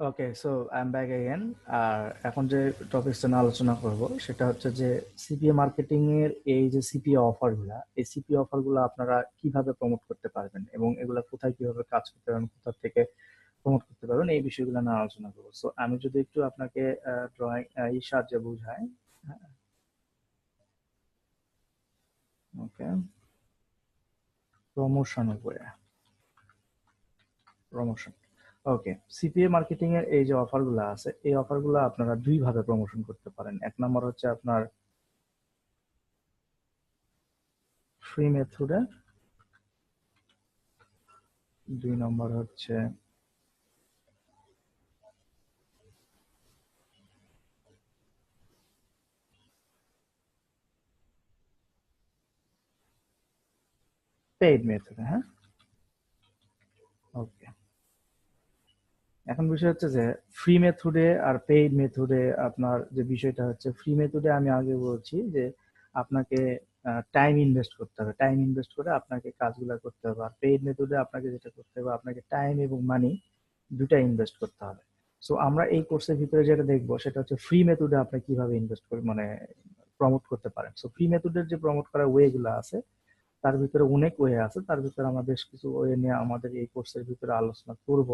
Okay so I am back again আর এখন যে টপিকসটা নিয়ে আলোচনা করব, সেটা হচ্ছে যে সিপিএ মার্কেটিং এর এই যে সিপিএ অফারগুলা এই সিপিএ অফারগুলো আপনারা কীভাবে প্রমোট করতে পারবেন এবং এগুলা কোথায় কীভাবে কাজ করতে পারবেন, কোথা থেকে প্রমোট করতে পারবেন, এই বিষয়গুলো নিয়ে আলোচনা করব। সো আমি যদি একটু আপনাকে ড্রয়িং এই সাহায্যে বুঝাই। ওকে প্রমোশন উপরে প্রমোশন ওকে সিপিএ মার্কেটিং এর এই যে অফারগুলো আছে, এই অফারগুলো আপনারা দুই ভাবে প্রমোশন করতে পারেন। এক নম্বর হচ্ছে আপনার ফ্রি মেথডে দুই নম্বর হচ্ছে পেইড মেথডে হ্যাঁ? ওকে এখন বিষয় হচ্ছে যে ফ্রি মেথডে আর পেইড মেথডে আপনার যে বিষয়টা হচ্ছে ফ্রি মেথডে আমি আগে বলছি যে, আপনাকে টাইম ইনভেস্ট করতে হবে। টাইম ইনভেস্ট করে আপনাকে কাজগুলো করতে হবে। আর পেইড মেথডে আপনাকে যেটা করতে হবে, আপনাকে টাইম এবং মানি দুটা ইনভেস্ট করতে হবে। সো আমরা এই কোর্সের ভিতরে যেটা দেখব, সেটা হচ্ছে ফ্রি মেথডে আপনি কীভাবে ইনভেস্ট করে মানে প্রমোট করতে পারেন। সো ফ্রি মেথডের যে প্রমোট করার ওয়ে গুলো আছে, তার ভিতরে অনেক ওয়ে আছে। তার ভিতরে আমরা বেশ কিছু ওয়ে নিয়ে আমাদের এই কোর্সের ভিতরে আলোচনা করব।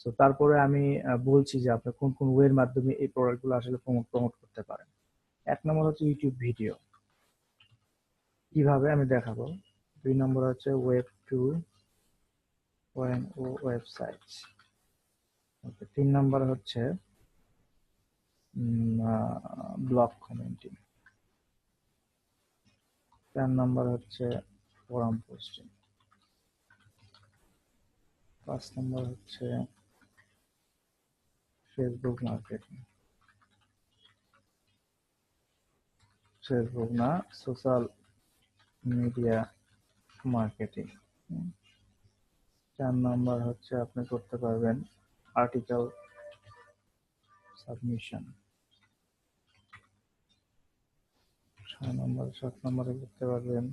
সো তারপরে আমি বলছি যে আপনি কোন কোন ওয়ের মাধ্যমে এই প্রোডাক্টগুলো আসলে প্রমোট প্রমোট করতে পারেন। এক নম্বর হচ্ছে ইউটিউব ভিডিও কীভাবে আমি দেখাবো? দুই নম্বর হচ্ছে ওয়েব টু ও ওয়েবসাইট তিন নম্বর হচ্ছে ব্লগ কমেন্টিং চার নম্বর হচ্ছে ফোরাম পোস্টিং পাঁচ নম্বর হচ্ছে ফেসবুক মার্কেটিং ফেসবুক না সোশ্যাল মিডিয়া মার্কেটিং চার নম্বর হচ্ছে আপনি করতে পারবেন আর্টিকেল সাবমিশন ছয় নম্বর সাত নম্বরে করতে পারবেন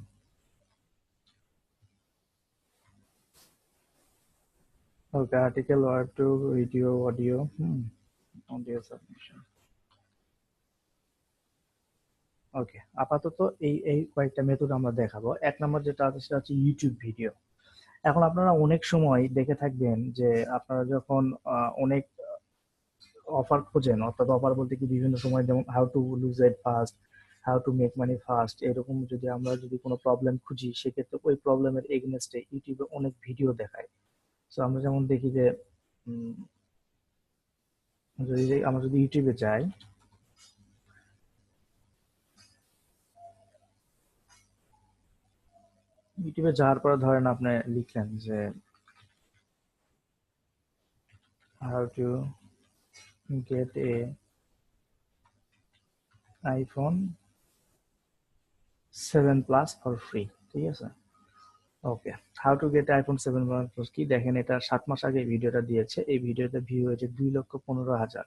okay article word to video audio hmm audio submission okay আপাতত এই এই কয়েকটা মেথড আমরা দেখাবো। এক নম্বর যেটা আছে সেটা হচ্ছে ইউটিউব ভিডিও এখন আপনারা অনেক সময় দেখে থাকবেন যে আপনারা যখন অনেক অফার খোঁজেন, অর্থাৎ অফার বলতে কি বিভিন্ন সময় যেমন how to lose at fast how to make money fast এরকম যদি আমরা যদি কোনো প্রবলেম খুঁজি, সেক্ষেত্রে ওই প্রবলেমের এগেনস্টে ইউটিউবে অনেক ভিডিও দেখায়। সো আমরা যেমন দেখি যে যদি আমরা যদি ইউটিউবে যাই, ইউটিউবে যাওয়ার পরে ধরেন আপনি লিখলেন যে how to get a iPhone seven plus for free ঠিক আছে? Okay how to get iPhone seven one plus কি? দেখেন এটা সাত মাস আগে ভিডিওটা দিয়েছে। এই ভিডিওতে ভিউ হয়েছে দুই লক্ষ পনেরো হাজার।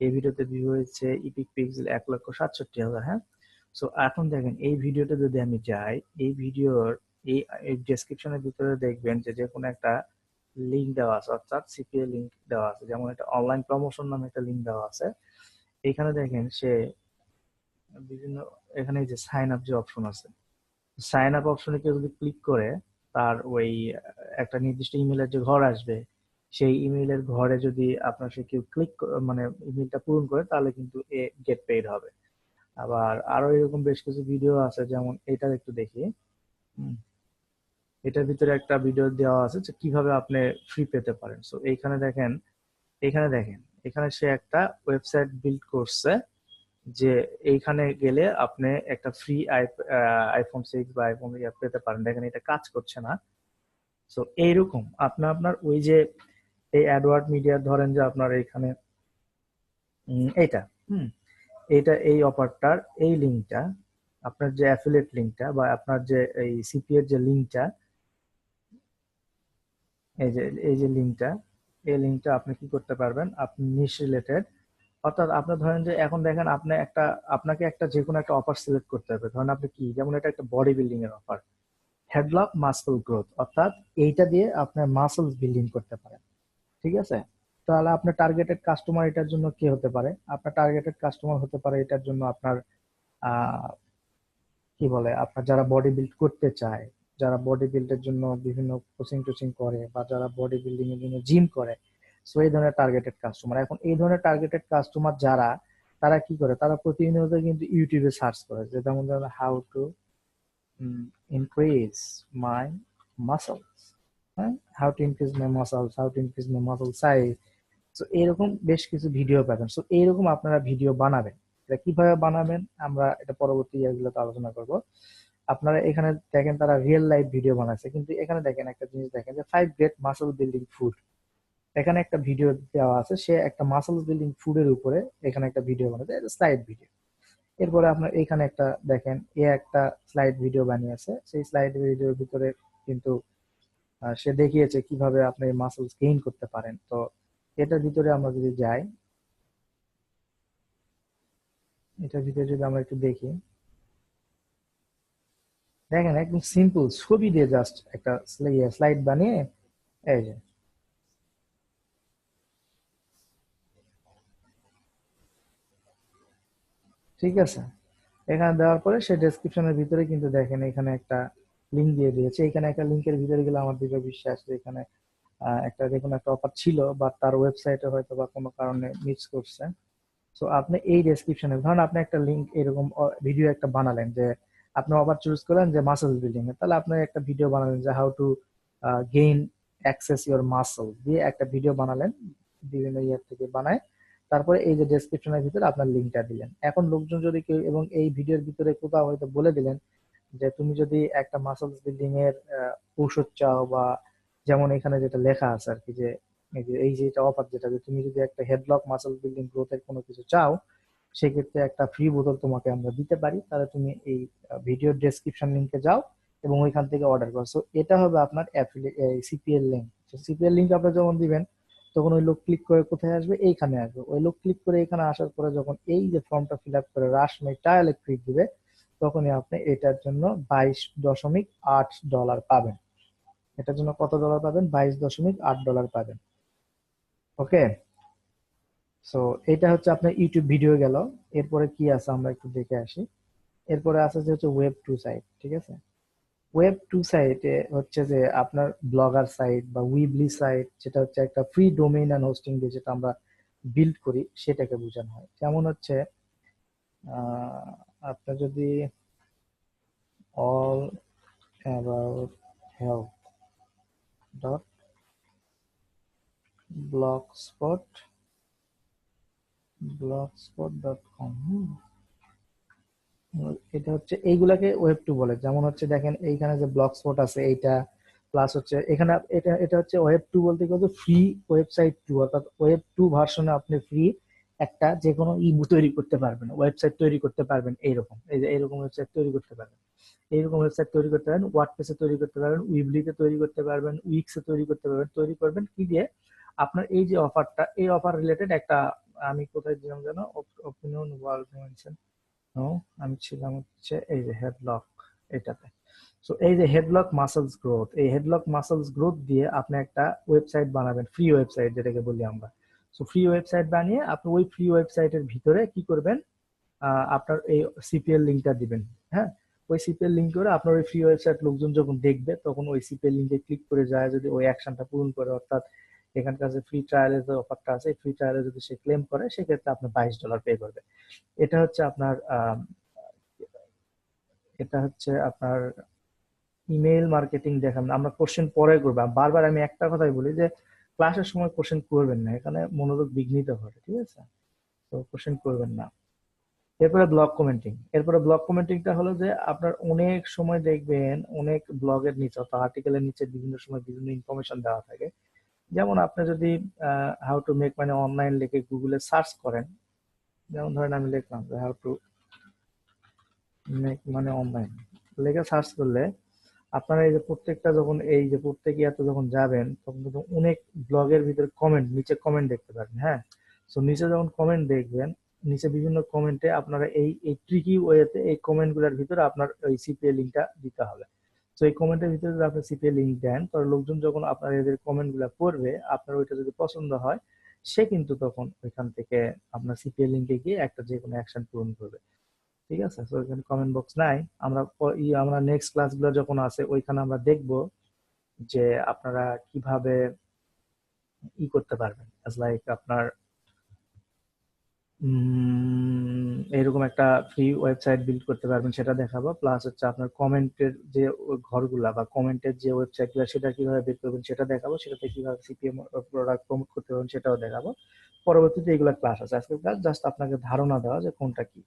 এই ভিডিওতে ভিউ হয়েছে ইপিক পিক্সেল এক লক্ষ সাতষট্টি হাজার হ্যাঁ? সো এখন দেখেন, এই ভিডিওটা যদি আমি যাই, এই ভিডিওর এই ডেসক্রিপশনের ভিতরে দেখবেন যে যে কোনো একটা লিঙ্ক দেওয়া আছে, অর্থাৎ সিপিএ লিঙ্ক দেওয়া আছে। যেমন একটা অনলাইন প্রমোশন নামে একটা লিঙ্ক দেওয়া আছে। এখানে দেখেন সে বিভিন্ন, এখানে যে সাইন আপ যে অপশন আছে সাইন আপ অপশনে কেউ যদি ক্লিক করে, তার ওই একটা নির্দিষ্ট ইমেলের যে ঘর আসবে, সেই ইমেলের ঘরে যদি আপনার সে কেউ ক্লিক মানে ইমেলটা পূরণ করে, তাহলে কিন্তু এ গেট পেইড হবে। আবার আরও এরকম বেশ কিছু ভিডিও আছে, যেমন এটা একটু দেখি। এটার ভিতরে একটা ভিডিও দেওয়া আছে যে কীভাবে আপনি ফ্রি পেতে পারেন। সো এইখানে দেখেন, এখানে দেখেন, এখানে সে একটা ওয়েবসাইট বিল্ড করছে। যে এইখানে গেলে আপনি একটা ফ্রি আইফোন সিক্স বা আইফোন পেতে পারেন। দেখেন এটা কাজ করছে না। সো এইরকম আপনি আপনার ওই যে এই অ্যাডওয়ার্ড মিডিয়া ধরেন যে আপনার এইখানে এইটা, হুম, এইটা, এই অফারটার এই লিঙ্কটা আপনার যে অ্যাফিলেট লিঙ্কটা বা আপনার যে এই সিপি এর যে লিঙ্কটা এই যে এই যে লিঙ্কটা এই লিঙ্কটা আপনি কি করতে পারবেন? আপনি নিশ রিলেটেড অর্থাৎ আপনি ধরেন যে এখন দেখেন আপনি একটা, আপনাকে একটা যে কোনো একটা অফার সিলেক্ট করতে হবে। ধরেন আপনি কি? যেমন এটা একটা বডি বিল্ডিং এর অফার হেডলক মাসল গ্রোথ অর্থাৎ এইটা দিয়ে আপনার মাসল বিল্ডিং করতে পারেন। ঠিক আছে? তাহলে আপনার টার্গেটেড কাস্টমার এটার জন্য কে হতে পারে? আপনার টার্গেটেড কাস্টমার হতে পারে এটার জন্য আপনার কি বলে? আপনার যারা বডি বিল্ড করতে চায়, যারা বডি বিল্ডের জন্য বিভিন্ন কোচিং টোচিং করে বা যারা বডি বিল্ডিং এর জন্য জিম করে সো এই ধরনের টার্গেটেড কাস্টমার এখন এই ধরনের টার্গেটেড কাস্টমার যারা, তারা কি করে? তারা প্রতিনিয়ত কিন্তু ইউটিউবে সার্চ করে যেমন ধরুন how to increase my muscles how to increase my muscles how to increase my muscle size তো এরকম বেশ কিছু ভিডিও পাবেন সো এইরকম আপনারা ভিডিও বানাবেন। এটা কীভাবে বানাবেন? আমরা এটা পরবর্তী ইয়ারগুলোতে আলোচনা করব। আপনারা এখানে দেখেন তারা রিয়েল লাইফ ভিডিও বানাচ্ছে কিন্তু এখানে দেখেন একটা জিনিস দেখেন যে five great muscle building food এখানে একটা ভিডিও দেওয়া আছে, সে একটা মাসল বিল্ডিং ফুডের উপরে এখানে একটা ভিডিও বানাচ্ছে স্লাইড ভিডিও এরপরে আপনার এখানে একটা দেখেন, এ একটা স্লাইড ভিডিও বানিয়েছে, সেই স্লাইড ভিডিওর ভিতরে কিন্তু সে দেখিয়েছে কীভাবে আপনি মাসলস গেইন করতে পারেন। তো এটার ভিতরে আমরা যদি যাই, এটার ভিতরে যদি আমরা একটু দেখি, দেখেন একদম সিম্পল ছবি দিয়ে জাস্ট একটা স্লাইড বানিয়ে, এই যে ঠিক আছে? এখানে দেওয়ার পরে সে ডেসক্রিপশনের ভিতরে কিন্তু দেখেন এখানে একটা লিংক দিয়ে দিয়েছে। এখানে একটা লিংকের ভিতরে গেলে আমার দৃঢ় বিশ্বাস যে এখানে একটা দেখুন একটা অফার ছিল বা তার ওয়েবসাইটে হয়তো বা কোনো কারণে মিস করছে। সো আপনি এই ডেসক্রিপশনে ধরুন আপনি একটা লিংক এরকম ভিডিও একটা বানালেন যে আপনি অফার চুজ করলেন যে মাসেল বিল্ডিং তাহলে আপনি একটা ভিডিও বানালেন যে how to gain access your muscle দিয়ে একটা ভিডিও বানালেন, বিভিন্ন ইয়ার থেকে বানায়। তারপরে এই যে ডেসক্রিপশনের ভিতরে আপনার লিঙ্কটা দিলেন। এখন লোকজন যদি কেউ এবং এই ভিডিওর ভিতরে কোথাও হয়তো বলে দিলেন যে তুমি যদি একটা মাসলস বিল্ডিং এর ঔষধ চাও বা যেমন এখানে যেটা লেখা আছে আর কি যে, এই যে এটা অফার যেটা যে তুমি যদি একটা হেডলক মাসল বিল্ডিং গ্রোথের কোনো কিছু চাও, সেক্ষেত্রে একটা ফ্রি বোতল তোমাকে আমরা দিতে পারি। তাহলে তুমি এই ভিডিওর ডেসক্রিপশন লিংকে যাও এবং ওইখান থেকে অর্ডার করো। সো এটা হবে আপনার সিপিএল লিঙ্ক সিপিএল লিঙ্ক আপনি যখন দিবেন তখন ওই লোক ক্লিক করে কোথায় আসবে? এইখানে আসবে। ওই লোক ক্লিক করে এখানে আসার পরে যখন এই যে ফর্মটা ফিল আপ করে রাশ মাই টায়ালে ক্লিক দিবে, তখনই আপনি এটার জন্য বাইশ দশমিক আট ডলার পাবেন। এটার জন্য কত ডলার পাবেন? বাইশ দশমিক আট ডলার পাবেন। ওকে সো এটা হচ্ছে আপনার ইউটিউব ভিডিও গেল। এরপরে কি আছে? আমরা একটু দেখে আসি। এরপরে আছে যে হচ্ছে ওয়েব টু সাইট ঠিক আছে? ওয়েব টু সাইটে হচ্ছে যে আপনার ব্লগার সাইট বা উইবলি সাইট যেটা হচ্ছে একটা ফ্রি ডোমেইন অ্যান্ড হোস্টিং দিয়ে যেটা আমরা বিল্ড করি, সেটাকে বোঝানো হয়। যেমন হচ্ছে আপনার যদি all about health dot com এটা হচ্ছে এইগুলাকে ওয়েব টু বলে। যেমন হচ্ছে দেখেন এইখানে যে ব্লক স্পট আছে এইটা প্লাস হচ্ছে এখানে এটা এটা হচ্ছে ওয়েব টু বলতে গেলে ফ্রি ওয়েবসাইট টু অর্থাৎ ওয়েব টু ভার্সনে আপনি ফ্রি একটা যে কোনো ই তৈরি করতে পারবেন ওয়েবসাইট তৈরি করতে পারবেন এইরকম। এই যে এইরকম ওয়েবসাইট তৈরি করতে পারবেন। এইরকম ওয়েবসাইট তৈরি করতে পারবেন ওয়ার্ডপ্রেসে তৈরি করতে পারবেন উইবলিতে তৈরি করতে পারবেন উইক্সে তৈরি করতে পারবেন। তৈরি করবেন কি দিয়ে? আপনার এই যে অফারটা এই অফার রিলেটেড একটা, আমি কোথায় দিলাম যেন? অপিনিয়ন ওয়ার্ল্ড মেনশন নো আমি ছিলাম হচ্ছে এই যে হেডলক এটাতে। সো এই যে হেডলক মাসলস গ্রোথ এই হেডলক মাসলস গ্রোথ দিয়ে আপনি একটা ওয়েবসাইট বানাবেন ফ্রি ওয়েবসাইট যেটাকে বলি আমরা। সো ফ্রি ওয়েবসাইট বানিয়ে আপনি ওই ফ্রি ওয়েবসাইটের ভিতরে কি করবেন? আপনার এই সিপিএল লিঙ্কটা দিবেন হ্যাঁ? ওই সিপিএল লিঙ্ক করে আপনার ওই ফ্রি ওয়েবসাইট লোকজন যখন দেখবে, তখন ওই সিপিএল লিঙ্কে ক্লিক করে যায়, যদি ওই অ্যাকশনটা পূরণ করে, অর্থাৎ এখানকার যে ফ্রি ট্রায়ালের যে অফারটা আছে ফ্রি ট্রায়ালে যদি সে ক্লেম করে, সেক্ষেত্রে আপনি বাইশ ডলার পে করবে। এটা হচ্ছে আপনার এটা হচ্ছে আপনার ইমেল মার্কেটিং দেখান। আমরা কোশ্চেন পরে করব। বারবার আমি একটা কথাই বলি যে ক্লাসের সময় কোশ্চেন করবেন না। এখানে মনোযোগ বিঘ্নিত হবে ঠিক আছে? তো কোশ্চেন করবেন না। এরপরে ব্লগ কমেন্টিং এরপরে ব্লগ কমেন্টিংটা হলো যে, আপনার অনেক সময় দেখবেন, অনেক ব্লগের নিচে অর্থাৎ আর্টিকেলের নিচে বিভিন্ন সময় বিভিন্ন ইনফরমেশন দেওয়া থাকে। যেমন আপনি যদি how to make money online লিখে গুগলে সার্চ করেন, যেমন ধরেন আমি লিখলাম যে how to make money online লেখে সার্চ করলে আপনারা এই যে প্রত্যেকটা যখন, এই যে প্রত্যেক ইয়াতে যখন যাবেন, তখন কিন্তু অনেক ব্লগের ভিতরে কমেন্ট নিচে কমেন্ট দেখতে পাবেন হ্যাঁ? সো নিচে যখন কমেন্ট দেখবেন, নিচে বিভিন্ন কমেন্টে আপনারা এই এই ট্রিকি ওয়েতে এই কমেন্টগুলার ভিতরে আপনার ওই সিপিএ লিঙ্কটা দিতে হবে। তো এই কমেন্টের ভিতরে যদি আপনি সিপিএ লিঙ্ক দেন তাহলে লোকজন যখন আপনার এদের কমেন্টগুলা পড়বে আপনার ওইটা যদি পছন্দ হয় সে কিন্তু তখন ওইখান থেকে আপনার সিপিএল লিঙ্কে গিয়ে একটা যে কোনো অ্যাকশন পূরণ করবে। ঠিক আছে? তো ওইখানে কমেন্ট বক্স নাই। আমরা আমরা নেক্সট ক্লাসগুলো যখন আছে ওইখানে আমরা দেখব যে আপনারা কীভাবে ই করতে পারবেন। লাইক আপনার উম, এরকম একটা ফ্রি ওয়েবসাইট বিল্ড করতে পারবেন, সেটা দেখাবো। প্লাস হচ্ছে আপনার কমেন্টের যে ঘরগুলা বা কমেন্টের যে ওয়েবসাইটগুলো সেটা কীভাবে বের করবেন সেটা দেখাবো। সেটাতে কীভাবে সিপিএম প্রোডাক্ট প্রমোট করতে পারবেন সেটাও দেখাবো। পরবর্তীতে এগুলো ক্লাস আছে। আজকের ক্লাস জাস্ট আপনাকে ধারণা দেওয়া যে কোনটা কি।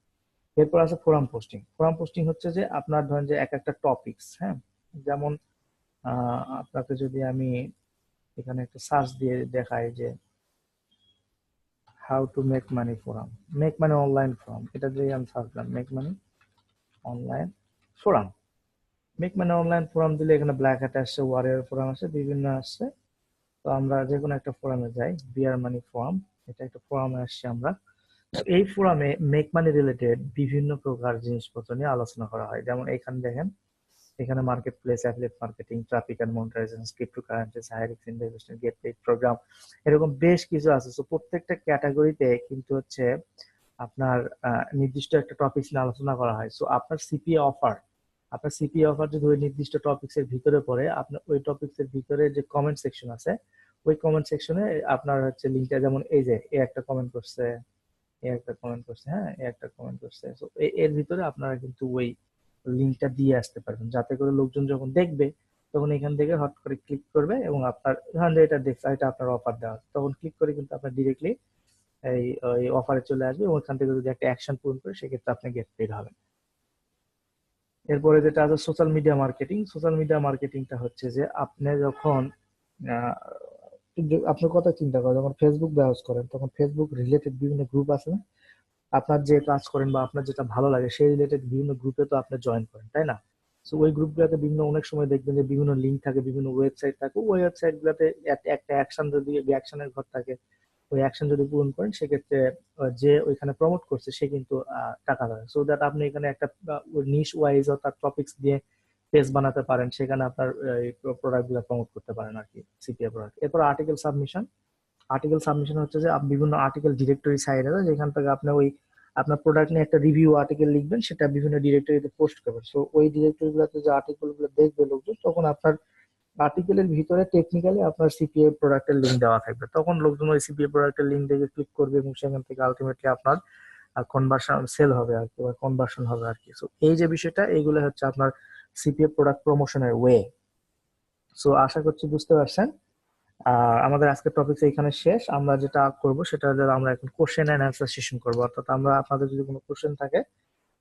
এরপর আছে ফোরাম পোস্টিং ফোরাম পোস্টিং হচ্ছে যে আপনার ধরেন যে এক একটা টপিকস হ্যাঁ? যেমন আপনাকে যদি আমি এখানে একটা সার্চ দিয়ে দেখাই যে how to make money forum. Make money online forum. এটা দিয়ে আমি search make money online forum. Make money online forum দিলে এখানে ব্ল্যাক হ্যাট আসছে ওয়ারিয়ার ফোরাম আসছে, বিভিন্ন আসছে। তো আমরা যে কোনো একটা ফোরামে যাই বিয়ার মানি ফোরাম এটা একটা ফোরামে আসছে আমরা। এই ফোরামে মেক মানি রিলেটেড বিভিন্ন প্রকার জিনিসপত্র নিয়ে আলোচনা করা হয়। যেমন এখানে দেখেন এখানে marketplace affiliate marketing traffic and monetization cryptocurrencies হায়ারিক্স investment get paid program এরকম বেশ কিছু আছে। সো প্রত্যেকটা ক্যাটাগরিতে কিন্তু হচ্ছে আপনার নির্দিষ্ট একটা টপিক নিয়ে আলোচনা করা হয়। সো আপনার সিপিএ অফার আপনার সিপিএ অফার যদি ওই নির্দিষ্ট টপিকস এর ভিতরে পড়ে, আপনার ওই টপিকস এর ভিতরে যে কমেন্ট সেকশন আছে, ওই কমেন্ট সেকশনে আপনার হচ্ছে লিঙ্কটা যেমন এই যে, এ একটা কমেন্ট করছে, এ একটা কমেন্ট করছে হ্যাঁ এ একটা কমেন্ট করছে। তো এর ভিতরে আপনারা কিন্তু ওই লিঙ্কটা দিয়ে আসতে পারবেন। যাতে করে লোকজন যখন দেখবে, তখন এখান থেকে হট করে ক্লিক করবে এবং আপনার ধরেন যে এটা দেখছে এটা আপনার অফার দেওয়া তখন ক্লিক করে কিন্তু আপনার ডিরেক্টলি এই এই অফারে চলে আসবে এবং ওখান থেকে যদি একটা অ্যাকশন পূরণ করে, সেক্ষেত্রে আপনি গেট পেড হবেন। এরপরে যেটা আছে social media marketing social media মার্কেটিংটা হচ্ছে যে, আপনি যখন আপনার কথা চিন্তা করেন, যখন ফেসবুক ব্রাউজ করেন, তখন ফেসবুক রিলেটেড বিভিন্ন গ্রুপ আছে না? আপনার যে কাজ করেন বা আপনার যেটা ভালো লাগে, সেই রিলেটেড বিভিন্ন গ্রুপে তো আপনি জয়েন করেন, তাই না? সো ওই গ্রুপগুলোতে বিভিন্ন অনেক সময় দেখবেন যে বিভিন্ন লিঙ্ক থাকে, বিভিন্ন ওয়েবসাইট থাকে। ওই ওয়েবসাইট গুলোতে একটা অ্যাকশন যদি অ্যাকশনের ঘর থাকে, ওই অ্যাকশন যদি পূরণ করেন, সেক্ষেত্রে যে ওইখানে প্রমোট করছে, সে কিন্তু টাকা পাবে সো দ্যাট আপনি এখানে একটা নিশ ওয়াইজ অর্থাৎ টপিক্স দিয়ে পেজ বানাতে পারেন, সেখানে আপনার প্রোডাক্টগুলো প্রমোট করতে পারেন আর কি সিপিএ প্রোডাক্ট এরপর আর্টিকেল সাবমিশন আর্টিকেল সাবমিশন হচ্ছে যে বিভিন্ন আর্টিকেল ডিরেক্টরি সাইড আছে যেখান থেকে আপনি ওই আপনার প্রোডাক্ট নিয়ে একটা রিভিউ আর্টিকেল লিখবেন, সেটা বিভিন্ন ডিরেক্টরিতে পোস্ট করবেন। সো ওই ডিরেক্টরি গুলোতে যে আর্টিকেলগুলো দেখবে লোকজন, তখন আপনার আর্টিকেলের ভিতরে টেকনিক্যালি আপনার সিপিএ প্রোডাক্টের লিঙ্ক দেওয়া থাকবে। তখন লোকজন ওই সিপিএ প্রোডাক্টের লিঙ্ক দেখে ক্লিক করবে এবং সেখান থেকে আলটিমেটলি আপনার কনভার্সন সেল হবে আর কি, বা কনভার্সন হবে আর কি। সো এই যে বিষয়টা এইগুলো হচ্ছে আপনার সিপিএ প্রোডাক্ট প্রমোশনের ওয়ে সো আশা করছি বুঝতে পারছেন। আমাদের আজকের টপিক এখানে শেষ। আমরা যেটা করব সেটা হলো আমরা এখন কোশ্চেন এন্ড অ্যান্সার সেশন করব। অর্থাৎ আমরা আপনাদের যদি কোনো কোশ্চেন থাকে,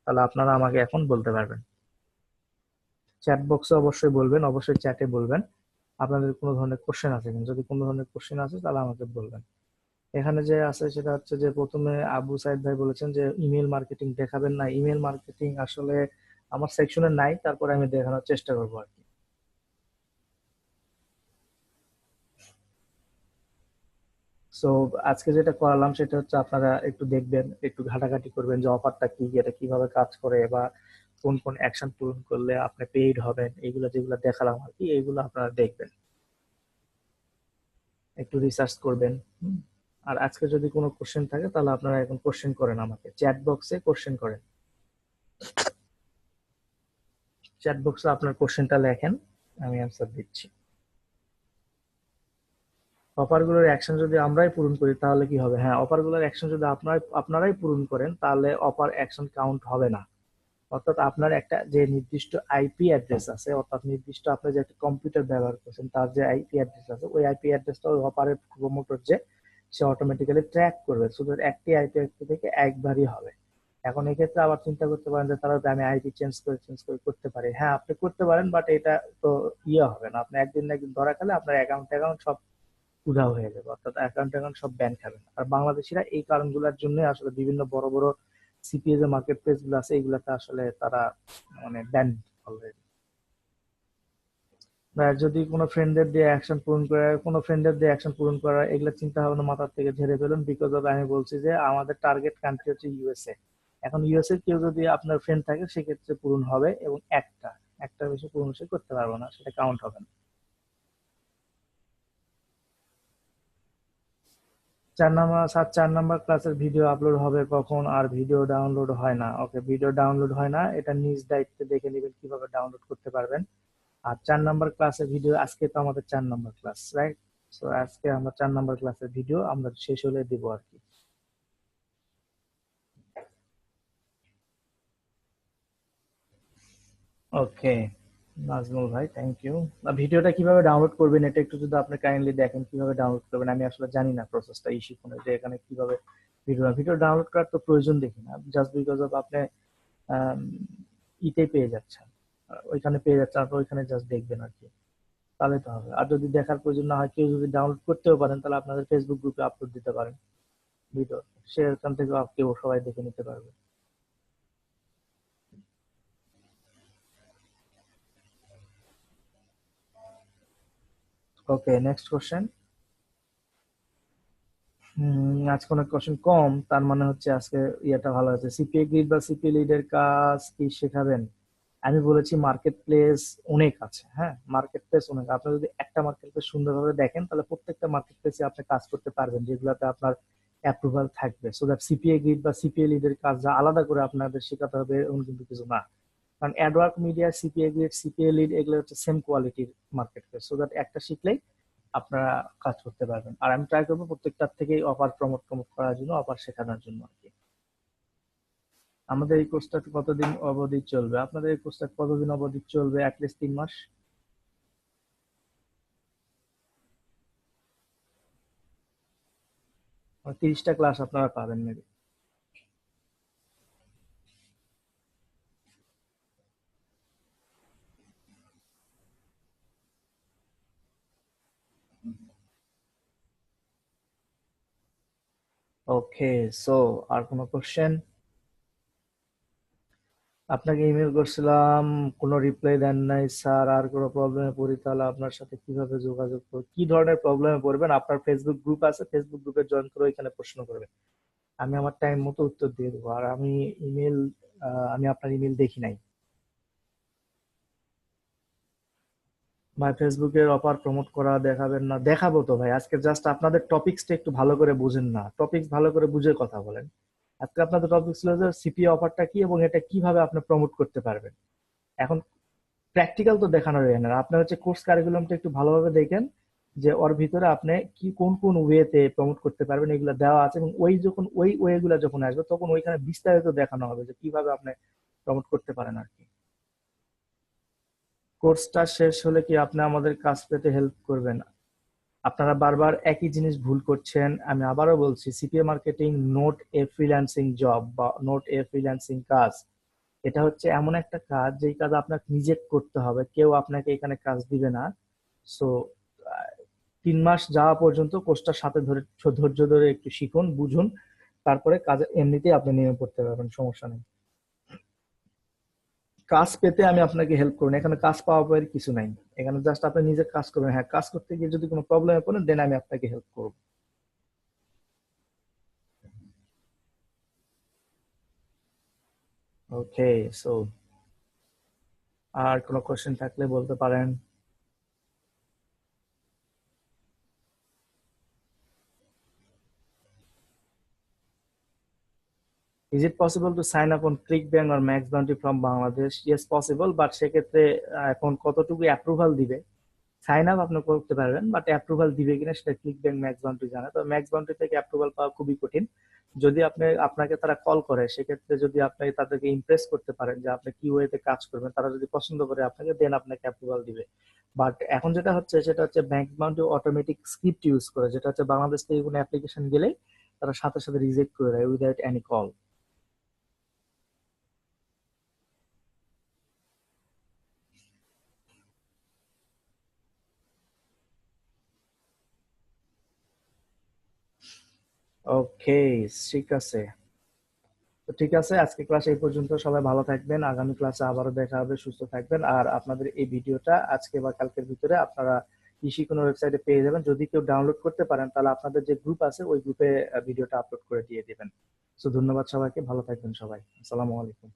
তাহলে আপনারা আমাকে এখন বলতে পারবেন। চ্যাট বক্সে অবশ্যই বলবেন, অবশ্যই চ্যাটে বলবেন। আপনাদের কোনো ধরনের কোশ্চেন আছে কিনা? যদি কোনো ধরনের কোশ্চেন আছে, তাহলে আমাকে বলবেন। এখানে যে আছে সেটা হচ্ছে যে প্রথমে আবু সাইদ ভাই বলেছেন যে ইমেল মার্কেটিং দেখাবেন না। ইমেল মার্কেটিং আসলে আমার সেকশনে নাই, তারপরে আমি দেখানোর চেষ্টা করব আর কি। সো আজকে যেটা করালাম সেটা হচ্ছে আপনারা একটু দেখবেন, একটু ঘাটাঘাটি করবেন যে অফারটা কি, এটা কীভাবে কাজ করে বা কোন কোন অ্যাকশন পূরণ করলে আপনি পেইড হবেন এগুলো যেগুলো দেখালাম আর কি এগুলো আপনারা দেখবেন। একটু রিসার্চ করবেন। আর আজকে যদি কোনো কোশ্চেন থাকে তাহলে আপনারা এখন কোশ্চেন করেন আমাকে। চ্যাট বক্সে কোশ্চেন করেন। চ্যাট বক্সে আপনার কোশ্চেনটা লেখেন, আমি অ্যান্সার দিচ্ছি। অফারগুলোর অ্যাকশন যদি আমরাই পূরণ করি, তাহলে কি হবে? হ্যাঁ অফারগুলোর অ্যাকশন যদি আপনারাই আপনারাই পূরণ করেন, তাহলে অফার অ্যাকশন কাউন্ট হবে না। অর্থাৎ আপনার একটা যে নির্দিষ্ট আইপি অ্যাড্রেস আছে, অর্থাৎ নির্দিষ্ট আপনি যে একটা কম্পিউটার ব্যবহার করছেন, তার যে আইপি অ্যাড্রেস আছে, ওই আইপি অ্যাড্রেসটা ওই অফারের প্রমোটর যে, সে অটোমেটিক্যালি ট্র্যাক করবে। শুধু একটি আইপি থেকে একবারই হবে। এখন এক্ষেত্রে আবার চিন্তা করতে পারেন যে, তারা আমি আইপি চেঞ্জ করে চেঞ্জ করে করতে পারি। হ্যাঁ আপনি করতে পারেন বাট এটা তো ইয়ে হবে না। আপনি একদিন না একদিন ধরা খেলে আপনার অ্যাকাউন্ট অ্যাকাউন্ট সব উধাও হয়ে যাবে। অর্থাৎ অ্যাকাউন্ট অ্যাকাউন্ট সব ব্যান খাবে আর বাংলাদেশিরা এই কারণগুলোর জন্য আসলে বিভিন্ন বড় বড় সিপিএস যে মার্কেট প্লেসগুলো আছে এগুলাতে আসলে তারা মানে ব্যান অলরেডি যদি কোনো ফ্রেন্ডের দিয়ে অ্যাকশন পূরণ করে, কোনো ফ্রেন্ডের দিয়ে অ্যাকশন পূরণ করা এগুলো চিন্তা ভাবনা মাথার থেকে ঝেড়ে ফেলুন বিকজ অফ আমি বলছি যে আমাদের টার্গেট কান্ট্রি হচ্ছে ইউএসএ এখন ইউএসএ কেউ যদি আপনার ফ্রেন্ড থাকে, সেক্ষেত্রে পূরণ হবে এবং একটা একটা বেশি পূরণ সে করতে পারব না, সেটা কাউন্ট হবে না। চার নাম্বার, সাত, চার নাম্বার ক্লাসের ভিডিও আপলোড হবে কখন আর ভিডিও ডাউনলোড হয় না। ওকে ভিডিও ডাউনলোড হয় না, এটা নিজ দায়িত্বে দেখে নেবেন কীভাবে ডাউনলোড করতে পারবেন। আর চার নাম্বার ক্লাসের ভিডিও আজকে তো আমাদের চার নাম্বার ক্লাস রাইট সো আজকে আমরা চার নাম্বার ক্লাসের ভিডিও আমরা শেষ হলে দিব আর কি। ওকে নাজমুল ভাই থ্যাংক ইউ ভিডিওটা কীভাবে ডাউনলোড করবেন এটা একটু যদি আপনি কাইন্ডলি দেখেন, কীভাবে ডাউনলোড করবেন, আমি আসলে জানি না প্রসেসটা এই শিখুনে যে এখানে কীভাবে ভিডিও ভিডিও ডাউনলোড করার তো প্রয়োজন দেখি না। জাস্ট বিকজ অফ আপনি ইতে পেয়ে যাচ্ছেন, ওইখানে পেয়ে যাচ্ছেন আপনি ওইখানে জাস্ট দেখবেন আর কি। তাহলে তো হবে। আর যদি দেখার প্রয়োজন না হয়, কেউ যদি ডাউনলোড করতেও পারেন, তাহলে আপনাদের ফেসবুক গ্রুপে আপলোড দিতে পারেন। ভিডিও সেখান থেকে কেউ সবাই দেখে নিতে পারবে। ওকে নেক্সট কোশ্চেন আজকে অনেক কোশ্চেন কম, তার মানে হচ্ছে আজকে ইয়েটা ভালো আছে। সিপিএ গ্রিড বা সিপিএ লিডের কাজ কি শেখাবেন? আমি বলেছি মার্কেট প্লেস অনেক আছে হ্যাঁ? মার্কেট প্লেস অনেক আপনি যদি একটা মার্কেট প্লেস সুন্দরভাবে দেখেন, তাহলে প্রত্যেকটা মার্কেট প্লেসে আপনি কাজ করতে পারবেন, যেগুলোতে আপনার অ্যাপ্রুভাল থাকবে। সো দ্যাট সিপিএ গ্রিড বা সিপিএ লিডের কাজ যা আলাদা করে আপনাদের শেখাতে হবে এমন কিন্তু কিছু না। কারণ adwork media CPA grid CPA lead এগুলো হচ্ছে সেম কোয়ালিটির মার্কেট প্লেস সো দ্যাট একটা শিখলেই আপনারা কাজ করতে পারবেন। আর আমি ট্রাই করব প্রত্যেকটার থেকেই অফার প্রমোট প্রমোট করার জন্য অফার শেখানোর জন্য আর কি। আমাদের এই কোর্সটা কতদিন অবধি চলবে? আপনাদের এই কোর্সটা কতদিন অবধি চলবে? অ্যাটলিস্ট তিন মাস? তিরিশটা ক্লাস আপনারা পাবেন মেবি ওকে সো আর কোনো কোশ্চেন আপনাকে ইমেল করছিলাম, কোনো রিপ্লাই দেন নাই স্যার আর কোনো প্রবলেমে পড়ি, তাহলে আপনার সাথে কীভাবে যোগাযোগ করব? কি ধরনের প্রবলেমে পড়বেন? আপনার ফেসবুক গ্রুপ আছে ফেসবুক গ্রুপে জয়েন করে ওইখানে প্রশ্ন করবেন। আমি আমার টাইম মতো উত্তর দিয়ে দেবো। আর আমি ইমেল আমি আপনার ইমেল দেখি নাই। ভাই ফেসবুকের অফার প্রমোট করা দেখাবেন না। দেখাবো তো ভাই, আজকে জাস্ট আপনাদের টপিক্সটা একটু ভালো করে বুঝেন না। টপিক্স ভালো করে বুঝে কথা বলেন। আজকে আপনাদের টপিক ছিল যে সিপিএ অফারটা কি এবং এটা কীভাবে আপনি প্রমোট করতে পারবেন। এখন প্র্যাকটিক্যাল তো দেখানো যায় না। আপনার হচ্ছে কোর্স কারিকুলামটা একটু ভালোভাবে দেখেন যে ওর ভিতরে আপনি কি, কোন কোন ওয়েতে প্রমোট করতে পারবেন, এগুলো দেওয়া আছে এবং ওই যখন, ওই ওয়ে গুলা যখন আসবে, তখন ওইখানে বিস্তারিত দেখানো হবে যে কীভাবে আপনি প্রমোট করতে পারেন আর কি। কোর্সটা শেষ হলে কি আপনি আমাদের কাজ পেতে হেল্প করবেন? আপনারা বারবার একই জিনিস ভুল করছেন। আমি আবারও বলছি CPA marketing not a freelancing job বা নোট এ ফ্রিল্যান্সিং কাজ। এটা হচ্ছে এমন একটা কাজ, যেই কাজ আপনাকে নিজে করতে হবে। কেউ আপনাকে এখানে কাজ দিবে না। সো তিন মাস যাওয়া পর্যন্ত কোর্সটার সাথে ধরে, ধৈর্য ধরে একটু শিখুন, বুঝুন। তারপরে কাজে এমনিতেই আপনি নেমে পড়তে পারবেন, সমস্যা নেই। কাজ পেতে আমি আপনাকে হেল্প করুন এখানে কাজ পাওয়া পাওয়ার কিছু নাই। এখানে জাস্ট আপনি নিজে কাজ করবেন। হ্যাঁ কাজ করতে গিয়ে যদি কোনো প্রবলেমে পড়েন দেন আমি আপনাকে হেল্প করব। ওকে সো আর কোনো কোশ্চেন থাকলে বলতে পারেন। Is it possible to sign up on ClickBank or Max Bounty from Bangladesh? Yes, possible, but সেক্ষেত্রে এখন কতটুকু অ্যাপ্রুভাল দিবে? সাইন আপ আপনি করতে পারবেন বাট অ্যাপ্রুভাল দিবে কিনা সেটা ক্লিক ব্যাংক ম্যাক্স বাউন্টি জানা। তো ম্যাক্স বাউন্টি থেকে অ্যাপ্রুভাল পাওয়া খুবই কঠিন। যদি আপনি আপনাকে তারা কল করে সেক্ষেত্রে যদি আপনি তাদেরকে ইমপ্রেস করতে পারেন যে আপনি কি ওয়েতে কাজ করবেন তারা যদি পছন্দ করে আপনাকে দেন আপনাকে অ্যাপ্রুভাল দিবে। বাট এখন যেটা হচ্ছে সেটা হচ্ছে bank bounty automatic script use করে যেটা হচ্ছে বাংলাদেশ থেকে কোনো অ্যাপ্লিকেশন গেলেই তারা সাথে সাথে রিজেক্ট করে দেয় উইদাউট এনি কল ওকে, ঠিক আছে। তো ঠিক আছে, আজকে ক্লাস এই পর্যন্ত। সবাই ভালো থাকবেন, আগামী ক্লাসে আবারও দেখা হবে, সুস্থ থাকবেন। আর আপনাদের এই ভিডিওটা আজকে বা কালকের ভিতরে আপনারা কৃষি কোনো ওয়েবসাইটে পেয়ে যাবেন। যদি কেউ ডাউনলোড করতে পারেন, তাহলে আপনাদের যে গ্রুপ আছে, ওই গ্রুপে ভিডিওটা আপলোড করে দিয়ে দেবেন। সো ধন্যবাদ সবাইকে। ভালো থাকবেন সবাই। আসসালামু আলাইকুম।